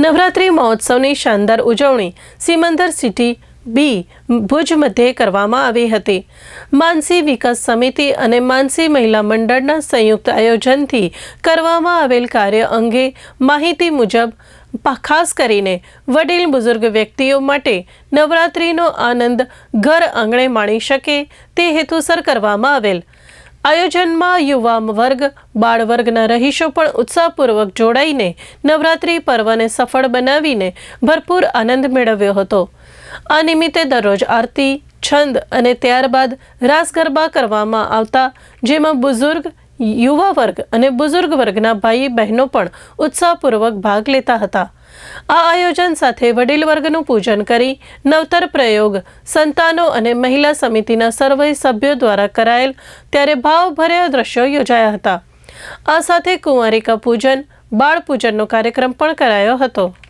નવરાત્રિ મહોત્સવની શાનદાર ઉજવણી સિમંદર સિટી બી ભુજ મધ્યે કરવામાં આવી હતી. માનસી વિકાસ સમિતિ અને માનસી મહિલા મંડળના સંયુક્ત આયોજનથી કરવામાં આવેલ કાર્ય અંગે માહિતી મુજબ ખાસ કરીને વડીલ બુઝુર્ગ વ્યક્તિઓ માટે નવરાત્રિનો આનંદ ઘર આંગણે માણી શકે તે હેતુસર કરવામાં આવેલ. આયોજનમાં યુવા વર્ગ, બાળ વર્ગના રહીશો પણ ઉત્સાહપૂર્વક જોડાઈને નવરાત્રિ પર્વને સફળ બનાવીને ભરપૂર આનંદ મેળવ્યો હતો. આ નિમિત્તે દરરોજ આરતી, છંદ અને ત્યારબાદ રાસ ગરબા કરવામાં આવતા, જેમાં બુઝુર્ગ યુવા વર્ગ અને બુઝુર્ગ વર્ગના ભાઈ બહેનો પણ ઉત્સાહપૂર્વક ભાગ લેતા હતા. આ આયોજન સાથે વડીલ વર્ગનું પૂજન કરી નવતર પ્રયોગ સંતાનો અને મહિલા સમિતિના સર્વે સભ્યો દ્વારા કરાયેલ ત્યારે ભાવભર્યા દ્રશ્યો યોજાયા હતા. આ સાથે કુંવારિકા પૂજન, બાળ પૂજનનો કાર્યક્રમ પણ કરાયો હતો.